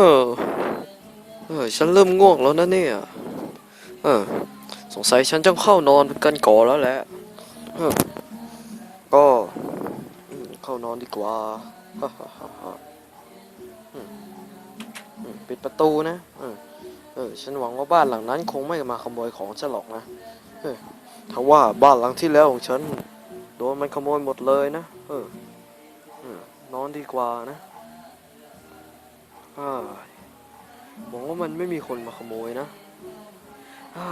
เออเออฉันเริ่มง่วงแล้วนะเนี่ยเออสงสัยฉันจะเข้านอนกันก่อนแล้วแหละเออก็เข้านอนดีกว่าฮ่าฮ่าฮ่าปิดประตูนะเออเออฉันหวังว่าบ้านหลังนั้นคงไม่มาขโมยของฉันหรอกนะเออถ้าว่าบ้านหลังที่แล้วของฉันโดนมันขโมยหมดเลยนะเออนอนดีกว่านะ อ่าหวังว่ามันไม่มีคนมาขโมยนะอ่า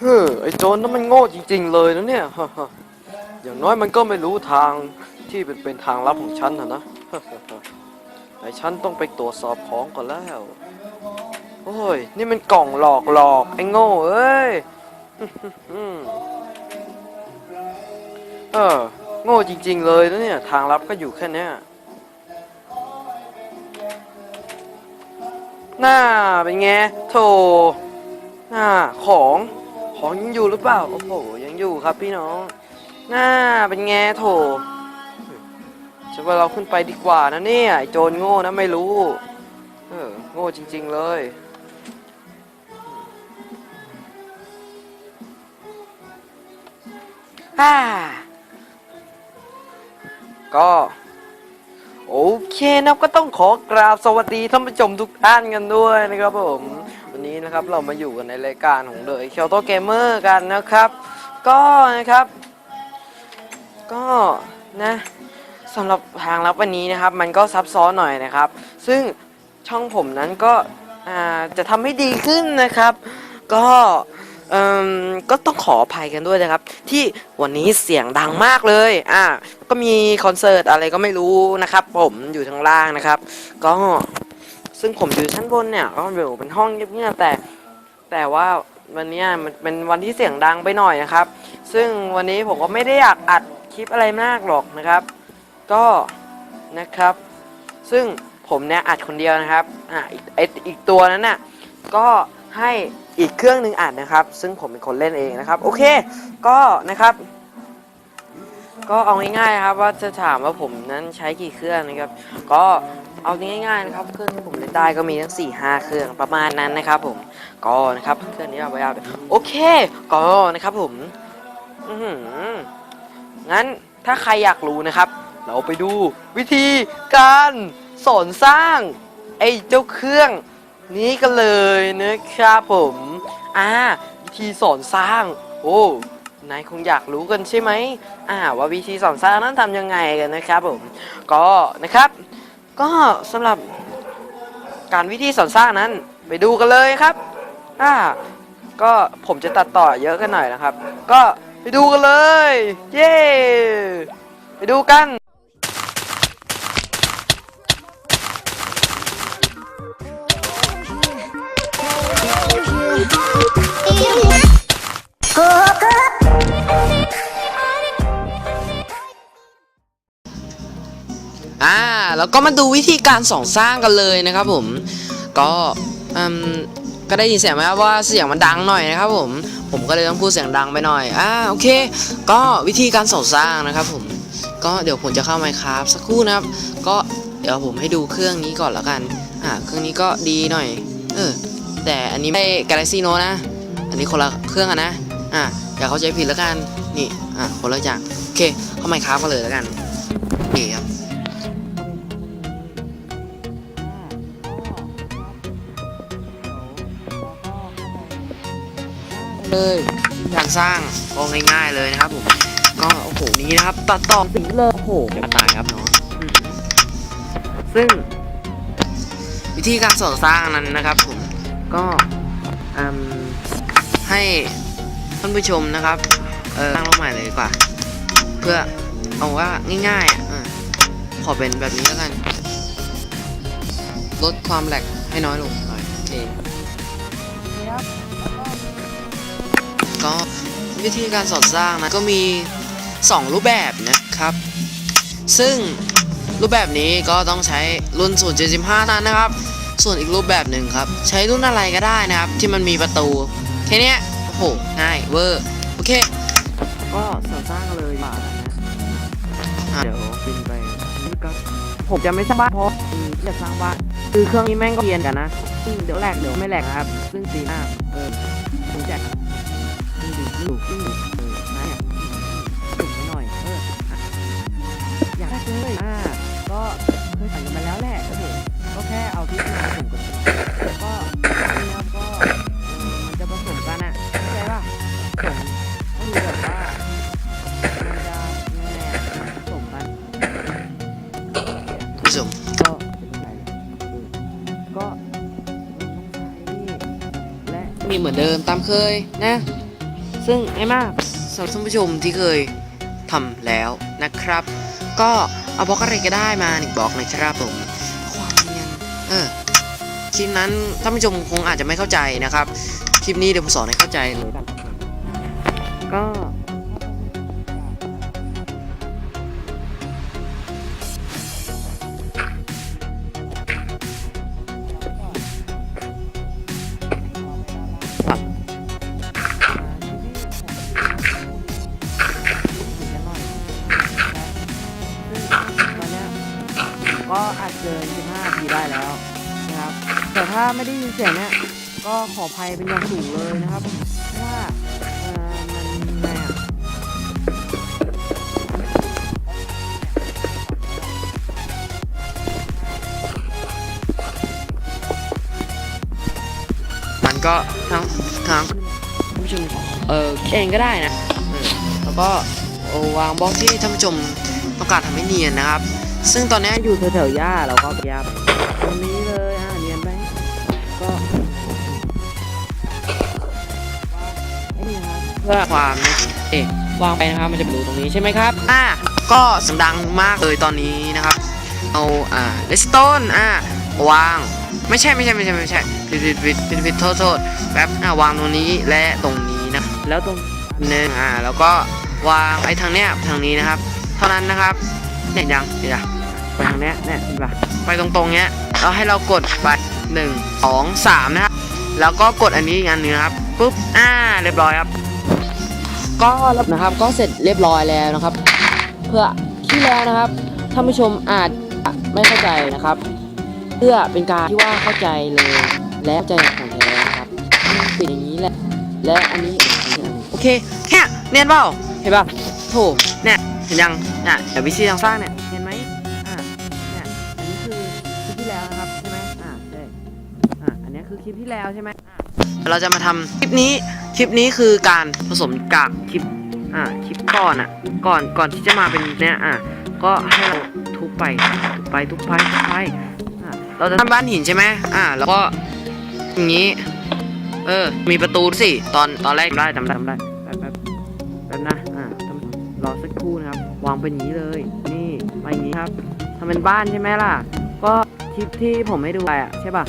เฮ้อไอ้โจรนั้นมันโง่จริง ๆ เลยนะเนี่ย อย่างน้อยมันก็ไม่รู้ทางที่เป็นเป็นทางลับของฉันนะนะไอ้ฉันต้องไปตรวจสอบของก่อนแล้ว โอ้ย นี่มันกล่องหลอกหลอกไอ้โง่เอ้ยเออ โง่จริง ๆ เลยนะเนี่ย ทางลับก็อยู่แค่นี้หน้าเป็นไงโถหน้าของ ของยังอยู่หรือเปล่า โอ้โห ยังอยู่ครับพี่น้องหน้าเป็นไงโถฉันว่าเราขึ้นไปดีกว่านะเนี่ยไอโจรโง่นะไม่รู้ เออ โง่จริง ๆ เลยฮ่าก็โอเคนะก็ต้องขอกราบสวัสดีท่านผู้ชมทุกท่านกันด้วยนะครับผม นี้นะครับเรามาอยู่กันในรายการของเดอะเคียวโตเกมเมอร์กันนะครับ ก็นะครับ ก็นะสำหรับทางลับวันนี้นะครับ มันก็ซับซ้อนหน่อยนะครับ ซึ่งช่องผมนั้นก็จะทำให้ดีขึ้นนะครับ ก็เอ่มก็ต้องขออภัยกันด้วยนะครับ ที่วันนี้เสียงดังมากเลยอ่าก็มีคอนเสิร์ตอะไรก็ไม่รู้นะครับ ผมอยู่ทางล่างนะครับ ก็ ซึ่งผมอยู่ชั้นบนเนี่ยก็อยู่เป็นห้องเงียบๆแต่ แต่ว่าวันนี้มันเป็นวันที่เสียงดังไปหน่อยนะครับ ซึ่งวันนี้ผมก็ไม่ได้อยากอัดคลิปอะไรมากหรอกนะครับ ก็นะครับ ซึ่งผมเนี่ยอัดคนเดียวนะครับอ่าอีกไออีกตัวนั้นน่ะก็ให้อีกเครื่องหนึ่งอัดนะครับ ซึ่งผมเป็นคนเล่นเองนะครับ โอเค ก็นะครับ ก็เอาง่ายๆครับว่าจะถามว่าผมนั้นใช้กี่เครื่องนะครับ ก็ เอาง่ายๆนะครับเครื่องที่ผมเล่นได้ก็มีทั้ง4ี่ห้าเครื่องประมาณนั้นนะครับ ผมก็นะครับเครื่องนี้เอาไว้เอาโอเคก็นะครับผมอือหืองั้นถ้าใครอยากรู้นะครับ เราไปดูวิธีการสอนสร้างไอ้เจ้าเครื่องนี้กันเลยนะครับผมอ่าวิธีสอนสร้าง โอ้นายคงอยากรู้กันใช่ไหมอ่าว่าวิธีสอนสร้างนั้นทำยังไงกันนะครับผม ก็นะครับ ก็สำหรับการวิธีสอนสร้างนั้น ไปดูกันเลยครับอ่าก็ผมจะตัดต่อเยอะกันหน่อยนะครับ ก็ไปดูกันเลย เย้ ไปดูกัน อ่าแล้วก็มาดูวิธีการส่องสร้างกันเลยนะครับผมก็อืมก็ได้ยินเสียงไหมครับว่าเสียงมันดังหน่อยนะครับผมผมก็เลยต้องพูดเสียงดังไปหน่อยอ่าโอเค ก็วิธีการส่องสร้างนะครับผมก็เดี๋ยวผมจะเข้าไมค์ครับสักครู่นะครับ ก็เดี๋ยวผมให้ดูเครื่องนี้ก่อนแล้วกันอ่าเครื่องนี้ก็ดีหน่อยเออแต่อันนี้ไม่ Galaxy Note นะ อันนี้คนละเครื่องอะนะอ่าอย่าเข้าใจผิดแล้วกันนี่อ่าคนละอย่างโอเคเข้าไมค์ครับกันเลยแล้วกันนี่ครับ เลยการสร้างก็ง่ายๆเลยนะครับผมก็โอ้โหนี้นะครับ ตัดต่อสีเลยโอ้โหจะตายครับเนาะซึ่ง วิธีการสอสร้างนั้นนะครับผมก็ให้ท่านผู้ชมนะครับเออสร้างลงใหม่เลยดีกว่า เพื่อเอาว่าง่ายๆอะขอเป็นแบบนี้แล้วกัน ลดความแหลกให้น้อยลงหน่อยโอเค ก็วิธีการสอนสร้างนะก็มี 2 รูปแบบนะครับ ซึ่งรูปแบบนี้ก็ต้องใช้รุ่น0.75นั้นนะครับ ส่วนอีกรูปแบบหนึ่งครับ ใช้รุ่นอะไรก็ได้นะครับ ที่มันมีประตู แค่นี้โอ้โหง่ายเวอร์โอเค ก็สอนสร้างเลยมานะเดี๋ยวบินไปผมจะไม่สร้างบ้านเพราะอืมจะสร้างบ้านคือเครื่องนี้แม่งก็เรียนกันนะซึ่งเดี๋ยวแหลกเดี๋ยวไม่แหลกครับ ซึ่งปีหน้าเออผมแจก ดูดูดูเออนะเนี่ยถูกหน่อย เออ อยากได้เลยอ่า ก็เคยสั่งกันมาแล้วแหละโอ้โหก็แค่เอาที่มาผสมกันก็นี่ครับก็มันจะผสมกันอะเข้าใจป่ะผสมก็คือแบบว่ามันจะยังไงอะผสมกันผสมก็ก็มีเหมือนเดิมตามเคยนะ ซึ่งไอ้มากสำหรับท่านผู้ชมที่เคยทำแล้วนะครับ ก็เอาบล็อกอะไรก็ได้มาหนึ่งบล็อกนะครับผมความเนียนเออคลิปนั้นท่านผู้ชมคงอาจจะไม่เข้าใจนะครับ คลิปนี้เดี๋ยวผมสอนให้เข้าใจเลยกันก็ก็ ถ้าไม่ได้ยินเสียงเนี่ยก็ขออภัยเป็นอย่างสูงเลยนะครับเพราะว่าเออมันไงอ่มันก็ทั้งทั้งท่านผู้ชมเออคิดเองก็ได้นะเออแล้วก็เอาวางบล็อกที่ท่านผู้ชมต้องการทำให้เนียนนะครับ ซึ่งตอนนี้อยู่แถวๆหญ้าเราก็หญ้าไปตรงนี้เลย พื่อความเอ๊ะวางไปนะครับมันจะเป็นรูตรงนี้ใช่ไหมครับอ่าก็สียงดังมากเลยตอนนี้นะครับ เอาอ่าเลสโตนอ่าวางไม่ใช่ไม่ใช่ไม่ใช่ไม่ใช่ผิดผิดผิดผิดผิดโทษโทษแป๊บอ่าวางตรงนี้และตรงนี้นะแล้วตรงหนึ่งอ่าแล้วก็วางไอ้ทางเนี้ยทางนี้นะครับ เท่านั้นนะครับเนี่ยยังเดี๋ยวนะไปทางเนี้ยเนี่ยเห็นปะไปตรงๆเนี้ยแล้วให้เรากดไปหนึ่งสองสามนะครับแล้วก็กดอันนี้อีกอันนึงครับปุ๊บอ่าเรียบร้อยครับ ก็นะครับก็เสร็จเรียบร้อยแล้วนะครับ เพื่อที่แล้วนะครับท่านผู้ชมอาจไม่เข้าใจนะครับ เพื่อเป็นการที่ว่าเข้าใจเลย และเข้าใจของแท้ครับปิดอย่างนี้แหละและอันนี้โอเคแค่เนียนเปล่าเห็นป่ะโถเนี่ยเห็นยังเนี่ยเดี๋ยววิธีทางสร้างเนี่ยเห็นไหมอ่าเนี่ยอันนี้คือคลิปที่แล้วนะครับใช่ไหมอ่าใช่อ่าอันนี้คือคลิปที่แล้วใช่ไหมเราจะมาทำคลิปนี้ คลิปนี้คือการผสมกากคลิปอ่าคลิปก่อนอะก่อนก่อนที่จะมาเป็นเนี่ยอ่าก็ให้เราทุบไปทุบไปทุบไปทุบไปอะเราจะทำบ้านหินใช่ไหมอ่า แล้วก็อย่างนี้ เออ มีประตูสิ ตอนตอนแรกได้จำได้จำได้แป๊บแป๊บแป๊บนะ อ่าทำรอสักครู่นะครับ วางเป็นอย่างนี้เลย นี่มาอย่างนี้ครับทำเป็นบ้านใช่ไหมล่ะ ก็คลิปที่ผมให้ดูไปอะใช่ป่ะ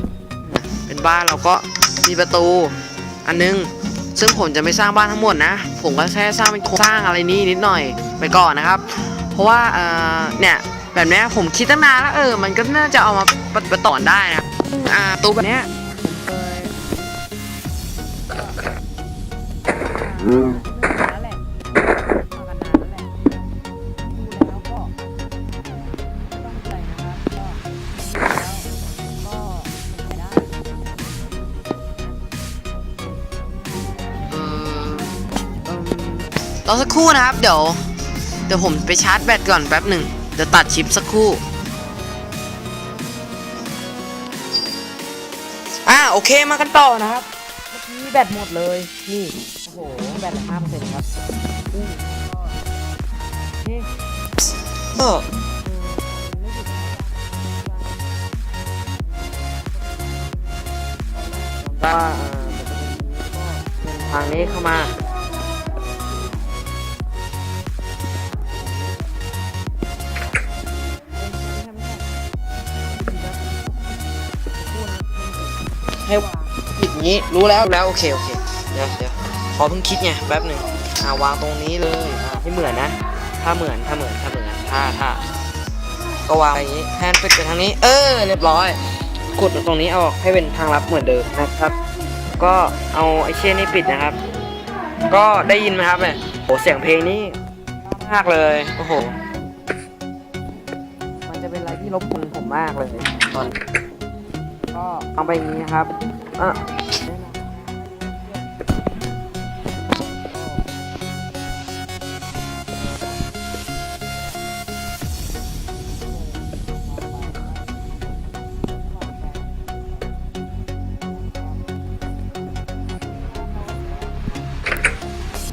อะเป็นบ้านเราก็มีประตู อันนึง ซึ่งผมจะไม่สร้างบ้านทั้งหมดนะ ผมก็แค่สร้างเป็นโครงสร้างอะไรนี้นิดหน่อยไปก่อนนะครับ เพราะว่าเออเนี่ยแบบนี้ผมคิดตั้งนานแล้วเออ มันก็น่าจะเอามาประต่อได้นะอ่าตู้แบบนี้ รอสักครู่นะครับ เดี๋ยว เดี๋ยวผมไปชาร์จแบตก่อนแป๊บหนึ่งเดี๋ยวตัดชิปสักครู่อ่าโอเคมากันต่อนะครับเมื่อกี้แบตหมดเลย นี่ โอ้โห แบตเหลือห้าเปอร์เซ็นต์ครับอู้นี่เออก็ทางนี้เข้ามา ให้วางอย่างนี้รู้แล้วแล้วโอเคโอเคเดี๋ยวเดี๋ยวขอเพิ่งคิดไงแป๊บหนึ่งอ่าวางตรงนี้เลยอ่าให้เหมือนนะ ถ้าเหมือนถ้าเหมือนถ้าเหมือนถ้าถ้าก็วางอย่างนี้แฮนด์ปิดไปทางนี้ เออเรียบร้อย กดตรงนี้ออกให้เป็นทางลับเหมือนเดิมนะครับ ก็เอาไอเช่นนี้ปิดนะครับ ก็ได้ยินไหมครับเนี่ยโหเสียงเพลงนี่มากเลยโอ้โหมันจะเป็นอะไรที่รบกวนผมมากเลยตอน ก็เอาไปอย่างนี้นะครับอะ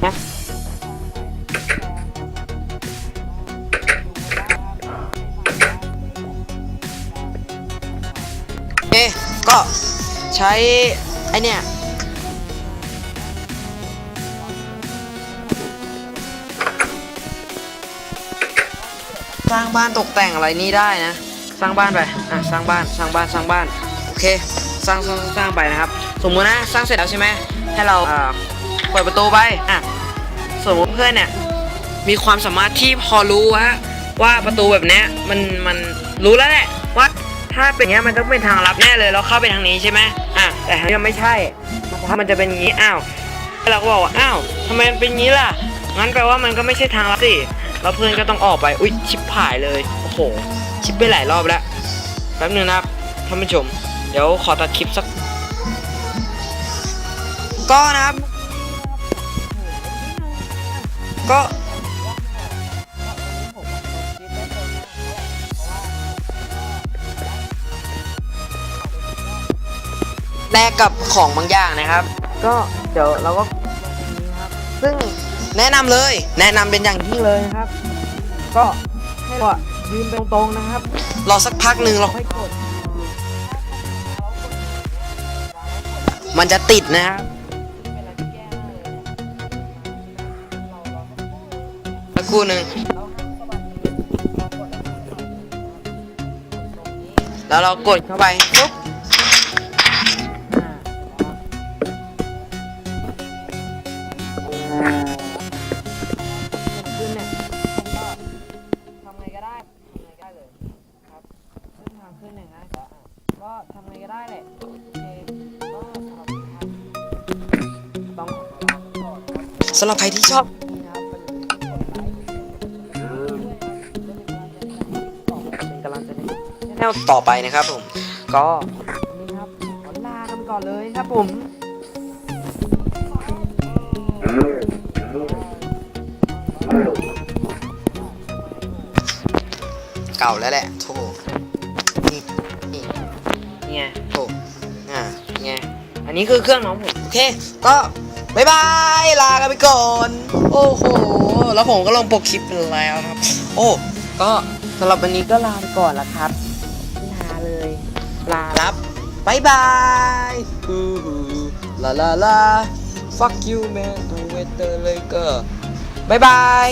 นะ ใช้ไอเนี่ยสร้างบ้านตกแต่งอะไรนี่ได้นะ สร้างบ้านไปอะสร้างบ้านสร้างบ้านสร้างบ้านโอเคสร้างสร้างสร้างไปนะครับ สมมุตินะสร้างเสร็จแล้วใช่ไหมให้เราอ่าเปิดประตูไปอะสมมติเพื่อนเนี่ยมีความสามารถที่พอรู้ว่าว่าประตูแบบเนี้ยมันมันรู้แล้วแหละว่า ถ้าเป็นอย่างเงี้ยมันต้องเป็นทางลับแน่เลยเราเข้าไปทางนี้ใช่ไหมอะแต่ทางนี้ไม่ใช่ถ้ามันจะเป็นงี้อ้าวเราก็บอกว่าอ้าวทำไมมันเป็นงี้ล่ะงั้นแปลว่ามันก็ไม่ใช่ทางลับสิแล้วเพื่อนก็ต้องออกไปอุ้ยชิปผายเลยโอ้โหชิปไปหลายรอบแล้วแป๊บนึงนะครับท่านผู้ชม เดี๋ยวขอตัดคลิปสักก็นะครับก็ แลกกับของบางอย่างนะครับ ก็เดี๋ยวเราก็ซึ่งแนะนำเลย แนะนำเป็นอย่างยิ่งเลยนะครับ ก็ให้เรายืนตรงๆนะครับรอสักพักหนึ่งเราค่อยกดมันจะติดนะครับครู่หนึ่งแล้วเรากดเข้าไปปุ๊บ ขึ้นเนี่ยผมก็ทำไงก็ได้ทำไงก็ได้เลยครับขึ้นทางขึ้นอย่างนั้นก็อะก็ทำไงก็ได้แหละโอเคก็สำหรับท่านต้องขอลาไปก่อนครับสำหรับใครที่ชอบ นี่นะครับเป็นกำลังใจให้แนวต่อไปนะครับผม ก็นี่ครับขอลากันไปก่อนเลยครับผม ก่าแล้วแหละโถนี่นี่ไงโถอ่าไงอันนี้คือเครื่องน้องผม โอเค ก็บายบายลากันไปก่อน โอ้โห แล้วผมก็ลงปกคลิปไปแล้วนะครับ โอ้ ก็สำหรับวันนี้ก็ลาไปก่อนแล้วครับ ลาเลย ลารับบายบายฮู้ฮู้ลาลาลา fuck you man ตัวเวเตอร์เลยก็บายบาย